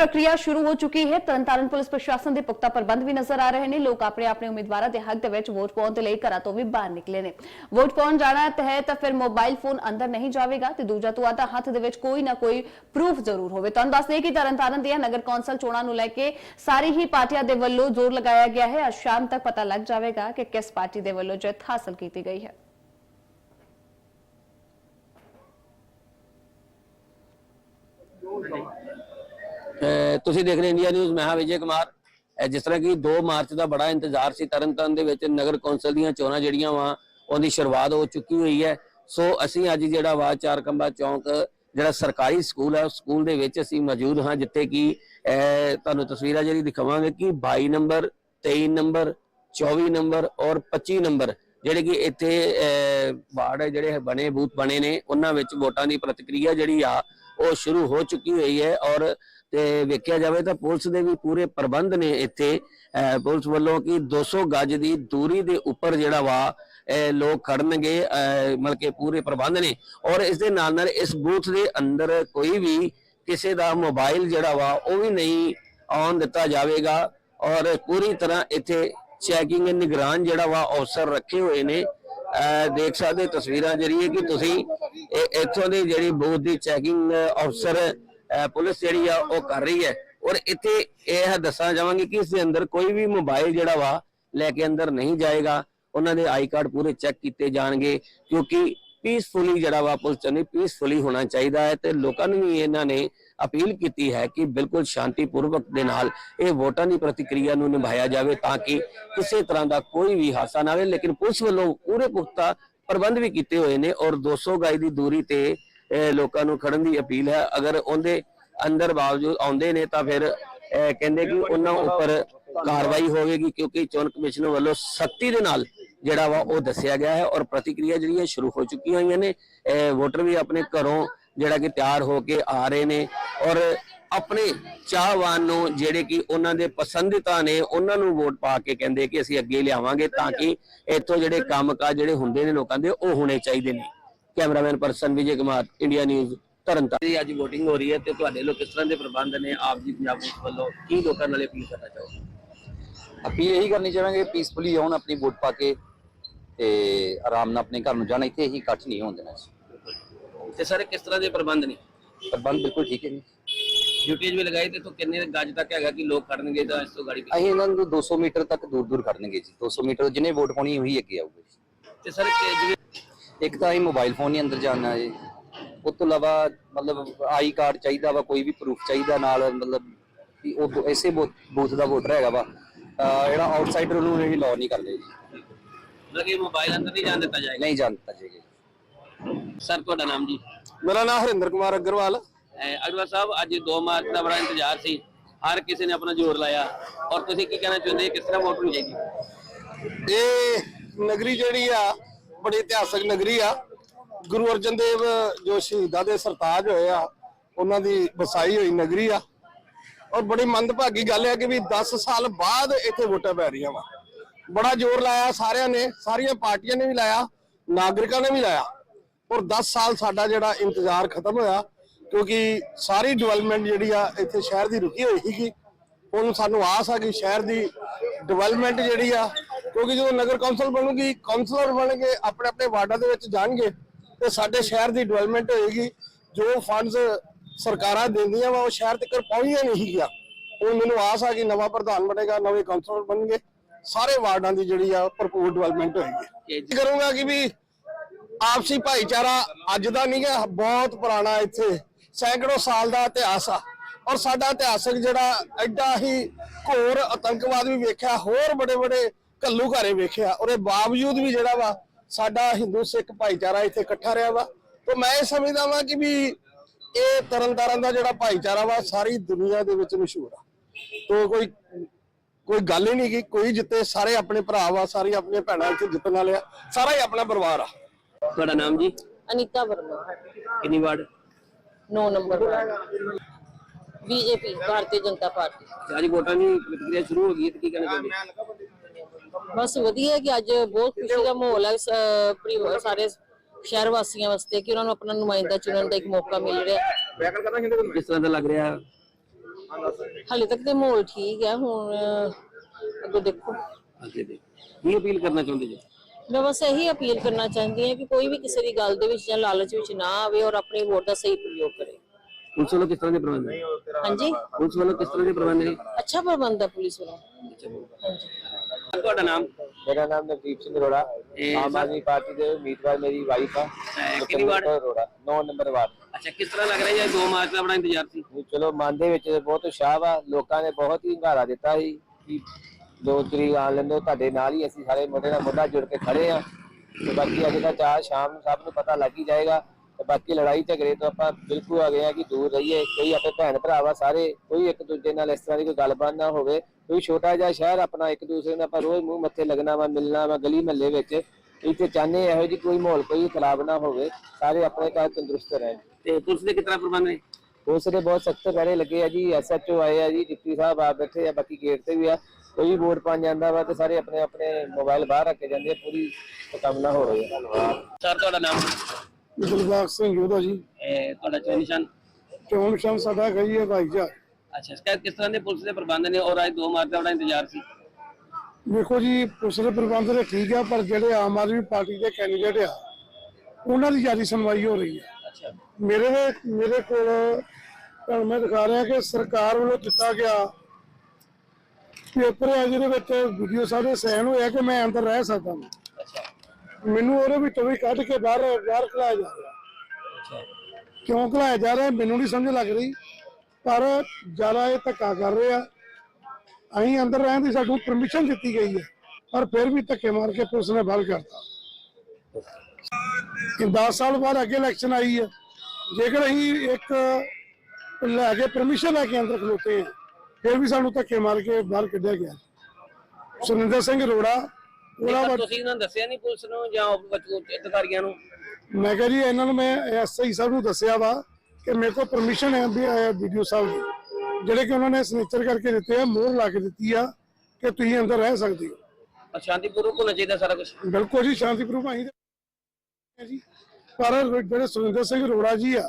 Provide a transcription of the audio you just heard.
ਪ੍ਰਕਿਰਿਆ ਸ਼ੁਰੂ ਹੋ ਚੁੱਕੀ ਹੈ। ਤਰਨਤਾਰਨ ਪੁਲਿਸ ਪ੍ਰਸ਼ਾਸਨ ਦੇ ਪੁਖਤਾ ਪ੍ਰਬੰਧ ਵੀ ਨਜ਼ਰ ਆ ਰਹੇ ਨੇ। ਲੋਕ ਆਪਣੇ ਆਪਣੇ ਉਮੀਦਵਾਰਾਂ ਦੇ ਹੱਕ ਦੇ ਵਿੱਚ ਵੋਟ ਪਾਉਣ ਦੇ ਲਈ ਘਰਾਂ ਤੋਂ ਵੀ ਬਾਹਰ ਨਿਕਲੇ ਨੇ। ਵੋਟ ਪਾਉਣ ਜਾਣਾ ਹੈ ਤਾਂ ਫਿਰ ਮੋਬਾਈਲ ਫੋਨ ਅੰਦਰ ਨਹੀਂ ਜਾਵੇਗਾ ਤੇ ਦੂਜਾ ਤੁਹਾਡਾ ਹੱਥ ਦੇ ਵਿੱਚ ਕੋਈ ਨਾ ਕੋਈ ਪ੍ਰੂਫ ਜ਼ਰੂਰ ਹੋਵੇ। ਤੁਹਾਨੂੰ ਦੱਸ ਦਈਏ ਕਿ ਤਰਨਤਾਰਨ ਦੀਆਂ ਨਗਰ ਕੌਂਸਲ ਚੋਣਾਂ ਨੂੰ ਲੈ ਕੇ ਸਾਰੀ ਹੀ ਪਾਰਟੀਆਂ ਦੇ ਵੱਲੋਂ ਜ਼ੋਰ ਲਗਾਇਆ ਗਿਆ ਹੈ। ਅੱਜ ਸ਼ਾਮ ਤੱਕ ਪਤਾ ਲੱਗ ਜਾਵੇਗਾ ਕਿ ਕਿਸ ਪਾਰਟੀ ਦੇ ਵੱਲੋਂ ਜਿੱਤ ਹਾਸਲ ਕੀਤੀ ਗਈ ਹੈ। ਅਹ ਤੁਸੀਂ ਦੇਖ ਰਹੇ ਇੰਡੀਆ ਨਿਊਜ਼, ਮੈਂ ਹਾਂ ਵਿਜੇ ਕੁਮਾਰ। ਜਿਸ ਤਰ੍ਹਾਂ ਕਿ 2 ਮਾਰਚ ਦਾ ਬੜਾ ਇੰਤਜ਼ਾਰ ਸੀ ਤਰਨਤਾਰਨ ਦੇ ਵਿੱਚ, ਨਗਰ ਕੌਂਸਲ ਦੀਆਂ ਚੋਣਾਂ ਜਿਹੜੀਆਂ ਵਾ, ਉਹਦੀ ਸ਼ੁਰੂਆਤ ਹੋ ਚੁੱਕੀ ਹੋਈ ਹੈ। ਸੋ ਅਸੀਂ ਅੱਜ ਜਿਹੜਾ ਵਾ ਚਾਰ ਕੰਬਾ ਚੌਂਕ, ਜਿਹੜਾ ਸਰਕਾਰੀ ਸਕੂਲ ਹੈ, ਉਸ ਸਕੂਲ ਦੇ ਵਿੱਚ ਅਸੀਂ ਮੌਜੂਦ ਹਾਂ, ਜਿੱਥੇ ਕਿ ਤੁਹਾਨੂੰ ਤਸਵੀਰਾਂ ਜਿਹੜੀ ਦਿਖਾਵਾਂਗੇ ਕਿ 22 ਨੰਬਰ 23 ਨੰਬਰ 24 ਨੰਬਰ ਔਰ 25 ਨੰਬਰ, ਜਿਹੜੇ ਕਿ ਇੱਥੇ ਵਾਰਡ ਜਿਹੜੇ ਬਣੇ, ਬੂਥ ਬਣੇ ਨੇ, ਉਹਨਾਂ ਵਿੱਚ ਵੋਟਾਂ ਦੀ ਪ੍ਰਤੀਕਿਰਿਆ ਜਿਹੜੀ ਆ, ਉਹ ਸ਼ੁਰੂ ਹੋ ਚੁੱਕੀ ਹੋਈ ਹੈ ਔਰ ਤੇ ਵੇਖਿਆ ਜਾਵੇ ਤਾਂ ਪੁਲਿਸ ਦੇ ਵੀ ਪੂਰੇ ਪ੍ਰਬੰਧ ਨੇ ਇੱਥੇ। ਪੁਲਿਸ ਵੱਲੋਂ ਕਿ 200 ਗਜ ਦੀ ਦੂਰੀ ਦੇ ਉੱਪਰ ਜਿਹੜਾ ਵਾ ਲੋਕ ਖੜਨਗੇ ਮਤਲਬ ਕਿ ਪੂਰੇ ਪ੍ਰਬੰਧ ਨੇ। ਔਰ ਇਸ ਦੇ ਨਾਲ ਨਾਲ ਇਸ ਬੂਥ ਦੇ ਅੰਦਰ ਕੋਈ ਵੀ ਕਿਸੇ ਦਾ ਮੋਬਾਈਲ ਜਿਹੜਾ ਵਾ, ਉਹ ਵੀ ਨਹੀਂ ਆਉਣ ਦਿੱਤਾ ਜਾਵੇਗਾ। ਔਰ ਪੂਰੀ ਤਰ੍ਹਾਂ ਇੱਥੇ ਚੈਕਿੰਗ ਨਿਗਰਾਨ ਜਿਹੜਾ ਵਾ ਅਫਸਰ ਰੱਖੇ ਹੋਏ ਨੇ। ਅਹ ਦੇਖ ਸਕਦੇ ਹੋ ਤਸਵੀਰਾਂ ਜਰੀਏ ਕਿ ਤੁਸੀਂ ਇੱਥੋਂ ਦੀ ਜਿਹੜੀ ਬੂਥ ਦੀ ਚੈਕਿੰਗ ਅਫਸਰ ਪੁਲਿਸ ਜਿਹੜੀ ਆ, ਉਹ ਕਰ ਰਹੀ ਹੈ। ਔਰ ਇੱਥੇ ਇਹ ਦੱਸਣਾ ਚਾਹਾਂਗੇ ਕਿ ਇਸ ਦੇ ਅੰਦਰ ਕੋਈ ਵੀ ਮੋਬਾਈਲ ਜਿਹੜਾ ਵਾ, ਲੈ ਕੇ ਅੰਦਰ ਨਹੀਂ ਜਾਏਗਾ। ਉਹਨਾਂ ਦੇ ਆਈ ਕਾਰਡ ਪੂਰੇ ਚੈੱਕ ਕੀਤੇ ਜਾਣਗੇ, ਕਿਉਂਕਿ ਪੀਸਫੁਲੀ ਜਿਹੜਾ ਵਾ, ਪੁਲਿਸ ਚੰਨੀ ਪੀਸਫੁਲੀ ਹੋਣਾ ਚਾਹੀਦਾ ਹੈ ਤੇ ਲੋਕਾਂ ਨੂੰ ਵੀ ਇਹਨਾਂ ਨੇ ਅਪੀਲ ਕੀਤੀ ਹੈ ਕਿ ਬਿਲਕੁਲ ਸ਼ਾਂਤੀਪੂਰਵਕ ਦੇ ਨਾਲ ਇਹ ਵੋਟਾਂ ਦੀ ਪ੍ਰਤੀਕਿਰਿਆ ਨੂੰ ਨਿਭਾਇਆ ਜਾਵੇ ਤਾਂ ਕਿ ਕਿਸੇ ਤਰ੍ਹਾਂ ਦਾ ਕੋਈ ਵੀ ਹਾਦਸਾ ਨਾ ਆਵੇ। ਲੇਕਿਨ ਪੁਲਿਸ ਵੱਲੋਂ ਪੂਰੇ ਪੁਖਤਾ ਪ੍ਰਬੰਧ ਵੀ ਕੀਤੇ ਹੋਏ ਨੇ ਔਰ 200 ਗਜ ਦੀ ਦੂਰੀ ਤੇ ਲੋਕਾਂ ਨੂੰ ਖੜਨ ਦੀ ਅਪੀਲ ਹੈ। ਅਗਰ ਉਹਦੇ ਅੰਦਰ ਬਾਵਜੂਦ ਆਉਂਦੇ ਨੇ ਤਾਂ ਫਿਰ ਕਹਿੰਦੇ ਕਿ ਉਹਨਾਂ ਉੱਪਰ ਕਾਰਵਾਈ ਹੋਵੇਗੀ, ਕਿਉਂਕਿ ਚੋਣ ਕਮਿਸ਼ਨ ਵੱਲੋਂ ਸਖਤੀ ਦੇ ਨਾਲ ਜਿਹੜਾ ਵਾ ਉਹ ਦੱਸਿਆ ਗਿਆ ਹੈ ਔਰ ਪ੍ਰਤੀਕਿਰਿਆ ਜਿਹੜੀ ਹੈ ਸ਼ੁਰੂ ਹੋ ਚੁੱਕੀਆਂ ਹੋਈਆਂ ਨੇ। ਵੋਟਰ ਵੀ ਆਪਣੇ ਘਰੋਂ ਜਿਹੜਾ ਕਿ ਤਿਆਰ ਹੋ ਕੇ ਆ ਰਹੇ ਨੇ ਔਰ ਆਪਣੇ ਚਾਹਵਾਨ ਨੂੰ ਜਿਹੜੇ ਕਿ ਉਹਨਾਂ ਦੇ ਪਸੰਦੀਤਾ ਨੇ, ਉਹਨਾਂ ਨੂੰ ਵੋਟ ਪਾ ਕੇ ਕਹਿੰਦੇ ਕਿ ਅਸੀਂ ਅੱਗੇ ਲਿਆਵਾਂਗੇ ਤਾਂ ਕਿ ਇੱਥੋਂ ਜਿਹੜੇ ਕੰਮਕਾਜ ਜਿਹੜੇ ਹੁੰਦੇ ਨੇ ਲੋਕਾਂ ਦੇ, ਉਹ ਹੋਣੇ ਚਾਹੀਦੇ ਨੇ। Cameraman person Vijay Kumar India news Tarn Taran. ਅੱਜ VOTING ਹੋ ਰਹੀ ਹੈ ਤੇ ਤੁਹਾਡੇ ਲੋਕ ਕਿਸ ਤਰ੍ਹਾਂ ਦੇ ਪ੍ਰਬੰਧ ਨੇ ਆਪ ਜੀ ਪੰਜਾਬ ਪੁਲਿਸ ਵੱਲੋਂ? ਕੀ ਲੋਕਾਂ ਨਾਲ ਅਪੀਲ ਕਰਨਾ ਚਾਹੋਗੇ? ਅਪੀਲ ਇਹੀ ਕਰਨੀ ਚਾਹਾਂਗੇ ਪੀਸਫੁਲੀ ਆਉਣ ਆਪਣੀ ਵੋਟ ਪਾ ਕੇ ਤੇ ਆਰਾਮ ਨਾਲ ਆਪਣੇ ਘਰ ਨੂੰ ਜਾਣ। ਇੱਥੇ ਹੀ ਇਕੱਠ ਨਹੀਂ ਹੋਣ ਦੇਣਾ ਸੀ ਤੇ ਸਰ ਕਿਸ ਤਰ੍ਹਾਂ ਦੇ ਪ੍ਰਬੰਧ ਨੇ? ਪ੍ਰਬੰਧ ਬਿਲਕੁਲ ਠੀਕ ਹੈ ਜੀ। ਡਿਊਟੀਜ਼ ਵੀ ਲਗਾਈ ਤੇ ਤੋਂ ਕਿੰਨੇ ਗੱਜ ਤੱਕ ਹੈਗਾ ਕਿ ਲੋਕ ਖੜਨਗੇ ਤਾਂ ਇਸ ਤੋਂ ਗਾੜੀ ਅਸੀਂ ਇਹਨਾਂ ਨੂੰ 200 ਮੀਟਰ ਤੱਕ ਦੂਰ ਦੂਰ ਕਰਨਗੇ ਜੀ 200 ਮੀਟਰ ਜਿਹਨੇ ਵੋਟ ਪਾਉਣੀ ਉਹੀ ਅੱਗੇ ਆਊਗਾ। ਤੇ ਸਰ ਕਿ ਜਿਵੇਂ ਇੱਕ ਤਾਂ ਇਹ ਮੋਬਾਈਲ ਫੋਨ ਨਹੀਂ ਅੰਦਰ ਜਾਣਾ ਜੀ। ਉਸ ਤੋਂ ਇਲਾਵਾ ਮਤਲਬ ਆਈ ਕਾਰਡ ਚਾਹੀਦਾ ਵਾ ਕੋਈ ਵੀ ਪ੍ਰੂਫ ਚਾਹੀਦਾ ਨਾਲ ਮਤਲਬ ਕਿ ਉਹ ਐਸੇ ਬੂਥ ਦਾ ਵੋਟਰ ਹੈਗਾ ਵਾ। ਜਿਹੜਾ ਆਊਟਸਾਈਡਰ ਨੂੰ ਇਹ ਲਾਅ ਨਹੀਂ ਕਰਦੇ ਜੀ। ਮਤਲਬ ਕਿ ਮੋਬਾਈਲ ਅੰਦਰ ਨਹੀਂ ਜਾਣ ਦਿੱਤਾ ਜਾਏਗਾ। ਨਹੀਂ ਜਾਣ ਦਿੱਤਾ ਜਾਏਗਾ ਸਰ ਤੁਹਾਡਾ ਨਾਮ ਜੀ? ਮੇਰਾ ਨਾਮ ਹਰਿੰਦਰ ਕੁਮਾਰ ਅਗਰਵਾਲ। ਅਗਰਵਾਲ ਸਾਹਿਬ ਅੱਜ 2 ਮਾਰਚ ਦਾ ਬੜਾ ਇੰਤਜ਼ਾਰ ਸੀ। ਹਰ ਕਿਸੇ ਨੇ ਆਪਣਾ ਜ਼ੋਰ ਲਾਇਆ। ਔਰ ਤੁਸੀਂ ਕੀ ਕਹਿਣਾ ਚਾਹੁੰਦੇ ਕਿਸ ਤਰ੍ਹਾਂ ਵੋਟ ਹੋਣੀ ਚਾਹੀਦੀ ਇਹ ਨਗਰੀ ਜਿਹੜੀ ਆ ਬੜੀ ਇਤਿਹਾਸਕ ਨਗਰੀ ਆ। ਗੁਰੂ ਅਰਜਨ ਦੇਵ ਜੋ ਸ਼ਹੀਦਾਂ ਦੇ ਸਰਤਾਜ ਹੋਏ ਆ, ਉਹਨਾਂ ਦੀ ਵਸਾਈ ਹੋਈ ਨਗਰੀ ਆ। ਔਰ ਬੜੀ ਮੰਦਭਾਗੀ ਗੱਲ ਹੈ ਕਿ ਵੀ 10 ਸਾਲ ਬਾਅਦ ਇੱਥੇ ਵੋਟਾਂ ਪੈ ਰਹੀਆਂ ਵਾ। ਬੜਾ ਜ਼ੋਰ ਲਾਇਆ ਸਾਰਿਆਂ ਨੇ, ਸਾਰੀਆਂ ਪਾਰਟੀਆਂ ਨੇ ਵੀ ਲਾਇਆ, ਨਾਗਰਿਕਾਂ ਨੇ ਵੀ ਲਾਇਆ। ਔਰ 10 ਸਾਲ ਸਾਡਾ ਜਿਹੜਾ ਇੰਤਜ਼ਾਰ ਖਤਮ ਹੋਇਆ, ਕਿਉਂਕਿ ਸਾਰੀ ਡਿਵੈਲਪਮੈਂਟ ਜਿਹੜੀ ਆ ਇੱਥੇ ਸ਼ਹਿਰ ਦੀ ਰੁਕੀ ਹੋਈ ਸੀਗੀ। ਹੁਣ ਸਾਨੂੰ ਆਸ ਆ ਕਿ ਸ਼ਹਿਰ ਦੀ ਡਿਵੈਲਪਮੈਂਟ ਜਿਹੜੀ ਆ ਕਿਉਂਕਿ ਜਦੋਂ ਨਗਰ ਕੌਂਸਲ ਬਣੂਗੀ ਕੌਂਸਲਰ ਬਣਨਗੇ ਆਪਣੇ ਆਪਣੇ ਵਾਰਡਾਂ ਦੇ ਵਿੱਚ ਜਾਣਗੇ ਤੇ ਸਾਡੇ ਸ਼ਹਿਰ ਦੀ ਡਿਵੈਲਪਮੈਂਟ ਹੋਏਗੀ। ਜੋ ਫੰਡਸ ਸਰਕਾਰਾਂ ਦਿੰਦੀਆਂ ਵਾ ਉਹ ਸ਼ਹਿਰ ਤੱਕ ਪਹੁੰਚੀਆਂ ਨਹੀਂ ਗਿਆ ਹੁਣ ਮੈਨੂੰ ਆਸ ਆ ਕਿ ਨਵਾਂ ਪ੍ਰਧਾਨ ਬਣੇਗਾ ਨਵੇਂ ਕੌਂਸਲਰ ਬਣਨਗੇ। ਸਾਰੇ ਵਾਰਡਾਂ ਦੀ ਜਿਹੜੀ ਆ ਭਰਪੂਰ ਡਿਵੈਲਪਮੈਂਟ ਹੋਏਗੀ। ਕਰੂੰਗਾ ਕਿ ਵੀ ਆਪਸੀ ਭਾਈਚਾਰਾ ਅੱਜ ਦਾ ਨਹੀਂ ਗਾ ਬਹੁਤ ਪੁਰਾਣਾ ਇੱਥੇ। ਸੈਂਕੜੋ ਸਾਲ ਦਾ ਇਤਿਹਾਸ ਆ। ਔਰ ਸਾਡਾ ਇਤਿਹਾਸਕ ਜਿਹੜਾ ਐਡਾ ਹੀ ਘੋਰ ਆਤੰਕਵਾਦ ਵੀ ਵੇਖਿਆ ਹੋਰ ਬੜੇ ਬੜੇ ਘੱਲੂ ਘਾਰੇ ਵੇਖਿਆ ਉਹਦੇ ਬਾਵਜੂਦ ਵੀ ਜਿਹੜਾ ਵਾ ਸਾਡਾ ਹਿੰਦੂ ਸਿੱਖ ਭਾਈਚਾਰਾ ਇੱਥੇ ਇਕੱਠਾ ਰਿਹਾ ਵਾ। ਤਾਂ ਮੈਂ ਇਹ ਸਮਝਦਾ ਵਾਂ ਕਿ ਵੀ ਇਹ ਤਰਨਤਾਰਨ ਦਾ ਜਿਹੜਾ ਭਾਈਚਾਰਾ ਵਾ ਸਾਰੀ ਦੁਨੀਆ ਦੇ ਵਿੱਚ ਮਸ਼ਹੂਰ ਆ। ਤੋ ਕੋਈ ਕੋਈ ਗੱਲ ਹੀ ਨਹੀਂ ਕਿ ਕੋਈ ਜਿੱਤੇ ਸਾਰੇ ਆਪਣੇ ਭਰਾ ਵਾ ਸਾਰੀ ਆਪਣੀਆਂ ਭੈਣਾਂ ਇੱਥੇ ਜਿੱਤਣ ਵਾਲੇ ਆ ਸਾਰਾ ਹੀ ਆਪਣਾ ਪਰਿਵਾਰ ਆ। ਤੁਹਾਡਾ ਨਾਮ ਜੀ? ਅਨੀਤਾ ਵਰਮਾ। ਕਿੰਨੀ ward? 9 number BJP Bharatiya Janata party. ਅੱਜ ਵੋਟਾਂ ਦੀ ਪ੍ਰਤੀਕਿਰਿਆ ਸ਼ੁਰੂ ਹੋ ਗਈ ਹੈ ਕੀ ਕਹਿਣਾ ਚਾਹੁੰਦੇ? ਬਸ ਵਧੀਆ ਹੈ ਕਿ ਅੱਜ ਬਹੁਤ ਖੁਸ਼ੀ ਦਾ ਮਾਹੌਲ ਹੈ ਸ- ਸਾਰੇ ਸ਼ਹਿਰ ਵਾਸੀਆਂ ਵਾਸਤੇ ਕਿ ਉਹਨਾਂ ਨੂੰ ਆਪਣਾ ਨੁਮਾਇੰਦਾ ਚੁਣਨ ਦਾ ਇੱਕ ਮੌਕਾ ਮਿਲ ਰਿਹਾ ਹੈ। ਕਿਸ ਤਰ੍ਹਾਂ ਦਾ ਲੱਗ ਰਿਹਾ? ਹਾਲੇ ਤੱਕ ਤੇ ਮਾਹੌਲ ਠੀਕ ਹੈ ਹੁਣ ਅਹ, ਅੱਗੋਂ ਦੇਖੋ। ਅੱਗੇ ਦੇ। ਕੀ ਅਪੀਲ ਕਰਨਾ ਚਾਹੁੰਦੇ ਜੀ? ਮੈਂ ਬਸ ਇਹੀ ਅਪੀਲ ਕਰਨਾ ਚਾਹੁੰਦੀ ਹਾਂ ਕਿ ਕੋਈ ਵੀ ਕਿਸੇ ਦੀ ਗੱਲ ਦੇ ਵਿੱਚ ਜਾਂ ਲਾਲਚ ਵਿੱਚ ਨਾ ਆਵੇ ਔਰ ਆਪਣੀ ਵੋਟ ਦਾ ਸਹੀ ਪ੍ਰਯੋਗ ਕਰੇ। ਪੁਲਿਸ ਵੱਲੋਂ ਕਿਸ ਤਰ੍ਹਾਂ ਦੇ ਪ੍ਰਬੰਧ ਨੇ? ਹਾਂਜੀ। ਪੁਲਿਸ ਵੱਲੋਂ ਕਿਸ ਤਰ੍ਹਾਂ ਦੇ ਪ੍ਰਬੰਧ ਨੇ? ਅੱਛਾ ਪ੍ਰਬੰਧ ਹੈ ਪੁਲਿਸ ਵੱਲੋਂ। ਤੁਹਾਡਾ ਨਾਮ? ਮੇਰਾ ਨਾਮ ਨਵਦੀਪ ਸਿੰਘ ਅਰੋੜਾ। ਇਹ ਆਮ ਆਦਮੀ ਪਾਰਟੀ ਦੇ ਉਮੀਦਵਾਰ ਮੇਰੀ ਵਾਈਫ ਆ ਕਿੰਨੀ ਵਾਰ ਅਰੋੜਾ 9 ਨੰਬਰ ਵਾਰਡ। ਅੱਛਾ ਕਿਸ ਤਰ੍ਹਾਂ ਲੱਗ ਰਿਹਾ ਜੀ 2 ਮਾਰਚ ਦਾ ਬੜਾ ਇੰਤਜ਼ਾਰ ਸੀ? ਵੀ ਚਲੋ ਮਨ ਦੇ ਵਿੱਚ ਬਹੁਤ ਉਤਸ਼ਾਹ ਵਾ ਲੋਕਾਂ ਨੇ ਬਹੁਤ ਹੀ ਹੰਗਾਰਾ ਦਿੱਤਾ ਸੀ ਕਿ ਦੋ ਤਰੀਕ ਆਣ ਲੈਂਦੇ ਤੁਹਾਡੇ ਨਾਲ ਹੀ ਅਸੀਂ ਸਾਰੇ ਮੁੰਡੇ ਨਾਲ ਮੁੰਡਾ ਜੁੜ ਕੇ ਖੜੇ ਆ। ਤੇ ਬਾਕੀ ਅੱਜ ਦਾ ਚਾਹ ਸ਼ਾਮ ਨੂੰ ਸਭ ਨੂੰ ਪਤਾ ਲੱਗ ਹੀ ਜਾਏਗਾ। ਤੇ ਬਾਕੀ ਲੜਾਈ ਝਗੜੇ ਤੋਂ ਆਪਾਂ ਬਿਲਕੁਲ ਆ ਗਏ ਆ ਕਿ ਦੂਰ ਰਹੀਏ। ਕੋਈ ਆਪਣੇ ਭੈਣ ਭਰਾ ਵਾ ਸਾਰੇ ਕੋਈ ਇੱਕ ਦੂਜੇ ਨਾਲ ਇਸ ਤਰ੍ਹਾਂ ਦੀ ਕੋਈ ਗੱਲਬਾਤ ਨਾ ਹੋਵੇ। ਕੋਈ ਛੋਟਾ ਜਿਹਾ ਸ਼ਹਿਰ ਆਪਣਾ ਇੱਕ ਦੂਸਰੇ ਨਾਲ ਆਪਾਂ ਰੋਜ਼ ਮੂੰਹ ਮੱਥੇ ਲੱਗਣਾ ਵਾ ਮਿਲਣਾ ਵਾ ਗਲੀ ਮਹੱਲੇ ਵਿੱਚ ਇੱਥੇ ਚਾਹਨੇ ਇਹੋ ਜਿਹੀ ਕੋਈ ਮਾਹੌਲ ਕੋਈ ਖਰਾਬ ਨਾ ਹੋਵੇ ਸਾਰੇ ਆਪਣੇ ਘਰ ਤੰਦਰੁਸਤ ਰਹਿਣ। ਤੇ ਪੁਲਿਸ ਦੇ ਤਰ੍ਹਾਂ ਪ੍ਰਬੰਧ ਨੇ? ਦੂਸਰੇ ਬਹੁਤ ਸਖਤ ਪਹਿਰੇ ਲੱਗੇ ਆ ਜੀ ਐਸਐਚਓ ਆਏ ਆ ਜੀ ਡਿਪਟੀ ਸਾਹਿਬ ਆ ਬੈਠੇ ਆ ਬਾਕੀ ਗੇਟ ਤੇ ਵੀ ਆ ਕੋਈ ਵੀ ਵੋਟ ਪਾਣ ਜਾਂਦਾ ਵਾ ਤੇ ਸਾਰੇ ਆਪਣੇ ਆਪਣੇ ਮੋਬਾਈਲ ਬਾਹਰ ਰੱਖ ਕੇ ਜਾਂਦੇ ਆ ਪੂਰੀ ਮੁਕੰਮਲ ਹੋ ਰਹੀ ਹੈ ਸਰ ਤੁਹਾਡਾ ਨਾਮ? ਦਿਲਬਾਗ ਸਿੰਘ ਯੋਧਾ ਜੀ। ਇਹ ਤੁਹਾਡਾ ਚੋਣ ਨਿਸ਼ਾਨ? ਚੋਣ ਨਿਸ਼ਾਨ ਸਾਡਾ ਗਈ ਹੈ ਭਾਈ ਜੀ ਅੱਛਾ ਇਸ ਕਿਸ ਤਰ੍ਹਾਂ ਦੇ ਪੁਲਿਸ ਦੇ ਪ੍ਰਬੰਧ ਨੇ ਔਰ ਅੱਜ 2 ਮਾਰਚ ਦਾ ਬੜਾ ਇੰਤਜ਼ਾਰ ਸੀ? ਵੇਖੋ ਜੀ ਪੁਲਿਸ ਦੇ ਪ੍ਰਬੰਧ ਤੇ ਠੀਕ ਆ ਪਰ ਜਿਹੜੇ ਆਮ ਆਦਮੀ ਪਾਰਟੀ ਦੇ ਕੈਂਡੀਡੇਟ ਆ ਉਹਨਾਂ ਦੀ ਜ਼ਿਆਦਾ ਸੁਣਵਾਈ ਹੋ ਰਹੀ ਹੈ ਅੱਛਾ। ਮੇਰੇ ਮੇਰੇ ਕੋਲ ਤੁਹਾਨੂੰ ਮੈਂ ਦਿਖਾ ਰਿਹਾ ਕਿ ਸਰਕਾਰ ਵੱਲੋਂ ਦਿੱਤਾ ਗਿਆ ਪੇਪਰ ਹੈ ਜਿਹਦੇ ਵਿੱਚ ਵੀਡੀਓ ਸਾਰੇ ਸਾਈਨ ਹੋਇਆ ਕਿ ਮੈਂ ਅੰਦਰ ਰਹਿ ਸਕਦਾ ਹਾਂ ਅੱਛਾ। ਮੈਨੂੰ ਉਹਦੇ ਵਿੱਚੋਂ ਵੀ ਕੱਢ ਕੇ ਬਾਹਰ ਬਾਹਰ ਖਲਾਇਆ ਜਾ ਰਿਹਾ। ਅੱਛਾ। ਕਿਉਂ ਖਲਾਇਆ ਜਾ ਰਿਹਾ ਮੈਨੂੰ ਨਹੀਂ ਸਮਝ ਲੱਗ ਰਹੀ। ਪਰ ਜ਼ਿਆਦਾ ਇਹ ਧੱਕਾ ਕਰ ਰਹੇ ਆ। ਅਸੀਂ ਅੰਦਰ ਰਹਿਣ ਦੀ ਸਾਨੂੰ ਪਰਮਿਸ਼ਨ ਦਿੱਤੀ ਗਈ ਹੈ ਪਰ ਫਿਰ ਵੀ ਧੱਕੇ ਮਾਰ ਕੇ ਪੁਲਿਸ ਨੇ ਬਾਹਰ ਕਰਤਾ। ਕਿ 10 ਸਾਲ ਬਾਅਦ ਅੱਗੇ ਇਲੈਕਸ਼ਨ ਆਈ ਹੈ। ਜੇਕਰ ਅਸੀਂ ਇੱਕ ਲੈ ਕੇ ਪਰਮਿਸ਼ਨ ਲੈ ਕੇ ਅੰਦਰ ਖਲੋਤੇ ਆ ਫਿਰ ਵੀ ਸਾਨੂੰ ਧੱਕੇ ਮਾਰ ਕੇ ਬਾਹਰ ਕੱਢਿਆ ਗਿਆ। ਸੁਰਿੰਦਰ ਸਿੰਘ ਅਰੋੜਾ ਉਹਦਾ ਤੁਸੀਂ ਇਹਨਾਂ ਨੂੰ ਦੱਸਿਆ ਨਹੀਂ ਪੁਲਿਸ ਨੂੰ ਜਾਂ ਅਧਿਕਾਰੀਆਂ ਨੂੰ? ਮੈਂ ਕਿਹਾ ਜੀ ਇਹਨਾਂ ਨੂੰ ਮੈਂ ਐਸਆਈ ਸਾਹਿਬ ਨੂੰ ਦੱਸਿਆ ਵਾ। ਕਿ ਮੇਰੇ ਕੋਲ ਪਰਮਿਸ਼ਨ ਹੈ ਵੀ ਵੀਡੀਓ ਸਾਹਿਬ ਦੀ। ਜਿਹੜੇ ਕਿ ਉਹਨਾਂ ਨੇ ਸਿਗਨੇਚਰ ਕਰਕੇ ਦਿੱਤੇ ਆ ਮੋਹਰ ਲਾ ਕੇ ਦਿੱਤੀ ਆ ਕਿ ਤੁਸੀਂ ਅੰਦਰ ਰਹਿ ਸਕਦੇ ਹੋ। ਸ਼ਾਂਤੀਪੂਰਵਕ ਹੋਣਾ ਚਾਹੀਦਾ ਸਾਰਾ ਕੁਝ ਬਿਲਕੁਲ ਜੀ ਸ਼ਾਂਤੀਪੂਰਵਕ ਤਾਂ- ਜੀ ਪਰ ਜਿਹੜੇ ਸੁਰਿੰਦਰ ਸਿੰਘ ਅਰੋੜਾ ਜੀ ਆ